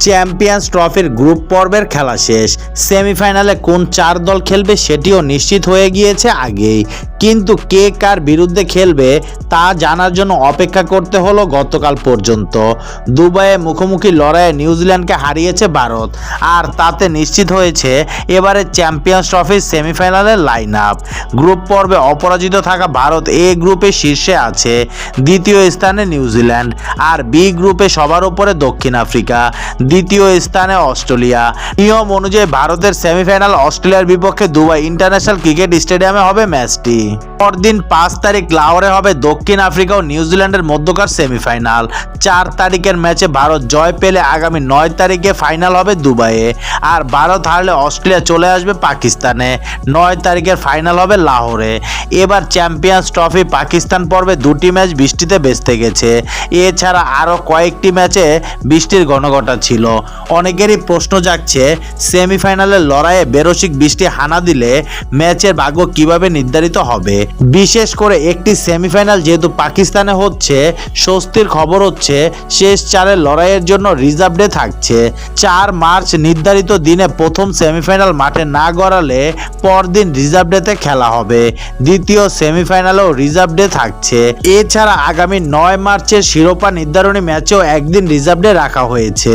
Champions ট্রফির group পর্বের খেলা শেষ। সেমিফাইনালে কোন চার দল খেলবে সেটিও নিশ্চিত হয়ে গিয়েছে আগেই। কিন্তু কে কার বিরুদ্ধে খেলবে তা জানার জন্য অপেক্ষা করতে হলো গতকাল পর্যন্ত। দুবাইয়ে মুখোমুখি লড়াইয়ে নিউজিল্যান্ডকে হারিয়েছে ভারত। আর তাতে নিশ্চিত হয়েছে এবারে চ্যাম্পিয়ন্স ট্রফির সেমিফাইনালের লাইন আপ গ্রুপ পর্বে অপরাজিত থাকা ভারত এ গ্রুপে শীর্ষে আছে। দ্বিতীয় স্থানে নিউজিল্যান্ড। আর বি গ্রুপে সবার উপরে দক্ষিণ আফ্রিকা। দ্বিতীয় স্থানে অস্ট্রেলিয়া। নিয়ম অনুযায়ী ভারতের সেমিফাইনাল অস্ট্রেলিয়ার বিপক্ষে দুবাই ইন্টারন্যাশনাল ক্রিকেট স্টেডিয়ামে হবে ম্যাচটি। পরদিন পাঁচ তারিখ লাহোরে হবে দক্ষিণ আফ্রিকা ও নিউজিল্যান্ডের মধ্যকার সেমিফাইনাল। চার তারিখের ম্যাচে ভারত জয় পেলে আগামী নয় তারিখে ফাইনাল হবে দুবাইয়ে। আর ভারত হারলে অস্ট্রেলিয়া চলে আসবে পাকিস্তানে। নয় তারিখের ফাইনাল হবে লাহোরে। এবার চ্যাম্পিয়ন্স ট্রফি পাকিস্তান পর্বে দুটি ম্যাচ বৃষ্টিতে বেঁচতে গেছে। এছাড়া আরও কয়েকটি ম্যাচে বৃষ্টির ঘনঘটা ছিল। অনেকেরই প্রশ্ন জাগছে সেমিফাইনালের লড়াইয়ে বেরসিক বৃষ্টি হানা দিলে ম্যাচের ভাগ্য কীভাবে নির্ধারিত হবে? বিশেষ করে একটি সেমিফাইনাল যেহেতু পাকিস্তানে হচ্ছে, স্বস্তির খবর হচ্ছে, শেষ চারের লড়াইয়ের জন্য রিজার্ভ ডে থাকছে। চার মার্চ নির্ধারিত দিনে প্রথম সেমিফাইনাল মাঠে না গড়ালে পরদিন রিজার্ভ ডেতে খেলা হবে। দ্বিতীয় সেমিফাইনালেও রিজার্ভ ডে থাকছে। এছাড়া আগামী নয় মার্চের শিরোপা নির্ধারণী ম্যাচেও একদিন রিজার্ভ ডে রাখা হয়েছে।